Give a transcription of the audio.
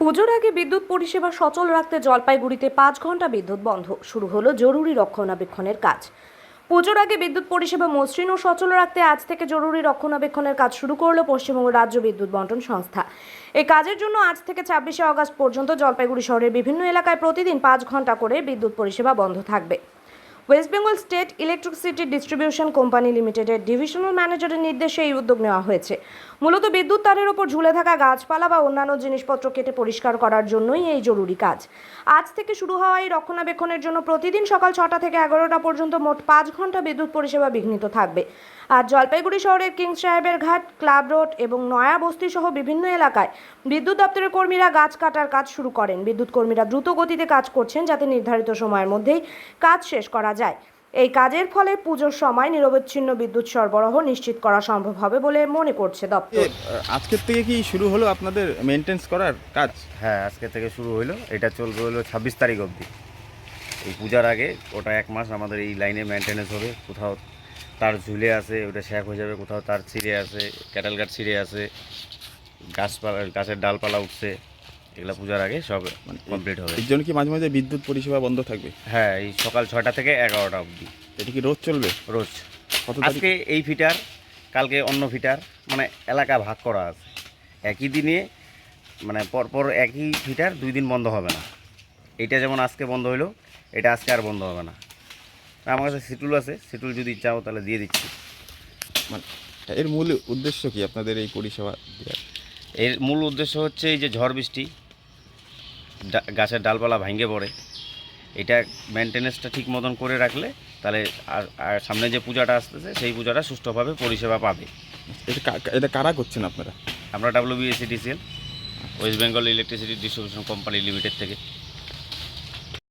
পুজোর আগে বিদ্যুৎ পরিষেবা সচল রাখতে জলপাইগুড়িতে পাঁচ ঘণ্টা বিদ্যুৎ বন্ধ। শুরু হলো জরুরি রক্ষণাবেক্ষণের কাজ। পুজোর আগে বিদ্যুৎ পরিষেবা মসৃণ ও সচল রাখতে আজ থেকে জরুরি রক্ষণাবেক্ষণের কাজ শুরু করল পশ্চিমবঙ্গ রাজ্য বিদ্যুৎ বন্টন সংস্থা। এই কাজের জন্য আজ থেকে ছাব্বিশে আগস্ট পর্যন্ত জলপাইগুড়ি শহরের বিভিন্ন এলাকায় প্রতিদিন পাঁচ ঘণ্টা করে বিদ্যুৎ পরিষেবা বন্ধ থাকবে। West Bengal state electricity distribution company লিমিটেডের ডিভিশনাল ম্যানেজারের নির্দেশে এই উদ্যোগ নেওয়া হয়েছে। মূলত বিদ্যুৎ তারের ওপর ঝুলে থাকা গাছপালা বা অন্যান্য জিনিসপত্র কেটে পরিষ্কার করার জন্যই এই জরুরি কাজ। আজ থেকে শুরু হওয়া এই রক্ষণাবেক্ষণের জন্য প্রতিদিন সকাল ছটা থেকে এগারোটা পর্যন্ত মোট পাঁচ ঘণ্টা বিদ্যুৎ পরিষেবা বিঘ্নিত থাকবে। আর জলপাইগুড়ি শহরের কিংস সাহেবের ঘাট ক্লাব রোড এবং নয়া বস্তি সহ বিভিন্ন এলাকায় বিদ্যুৎ দপ্তরের কর্মীরা গাছ কাটার কাজ শুরু করেন। বিদ্যুৎ কর্মীরা দ্রুত গতিতে কাজ করছেন যাতে নির্ধারিত সময়ের মধ্যেই কাজ শেষ করা যায়। এই কাজের ফলে পুজোর সময় নিরবচ্ছিন্ন বিদ্যুৎ সরবরাহ নিশ্চিত করা সম্ভব হবে বলে মনে করছে দপ্তর। আজকের থেকে কি শুরু হলো আপনাদের মেনটেন্স করার কাজ? হ্যাঁ আজকে থেকে শুরু হইল। এটা চলবে হলো ছাব্বিশ তারিখ অবধি। এই পূজার আগে ওটা এক মাস আমাদের এই লাইনে মেনটেনেন্স হবে। কোথাও তার ঝুলে আছে ওটা শ্যাক হয়ে যাবে কোথাও তার ছিঁড়ে আছে ক্যাটেল গাছ ছিঁড়ে আছে গাছপালা গাছের ডালপালা উঠছে এগুলো পূজার আগে সব মানে কমপ্লিট হবে। এর জন্য কি মাঝে মাঝে বিদ্যুৎ পরিষেবা বন্ধ থাকবে? হ্যাঁ এই সকাল ছয়টা থেকে এগারোটা অবধি। এটা কি রোজ চলবে? রোজ। কত আজকে এই ফিটার কালকে অন্য ফিটার মানে এলাকা ভাগ করা আছে। একই দিনে মানে পরপর একই ফিটার দুই দিন বন্ধ হবে না। এইটা যেমন আজকে বন্ধ হইল এটা আজকে আর বন্ধ হবে না। আমার কাছে সিটুল আছে সিটুল যদি চাও তাহলে দিয়ে দিচ্ছি। মানে এর মূল উদ্দেশ্য কি আপনাদের এই পরিষেবা দেওয়ার? এর মূল উদ্দেশ্য হচ্ছে এই যে ঝড় বৃষ্টি ডা- গাছের ডালপালা ভাঙে পড়ে। এটা মেনটেনেন্সটা ঠিক মতন করে রাখলে তাহলে আর আর সামনে যে পূজাটা আসতেছে সেই পূজাটা সুষ্ঠুভাবে পরিষেবা পাবে। এটা এটা কারা করছেন আপনারা? আমরা WBSEDCL West Bengal electricity distribution company limited থেকে।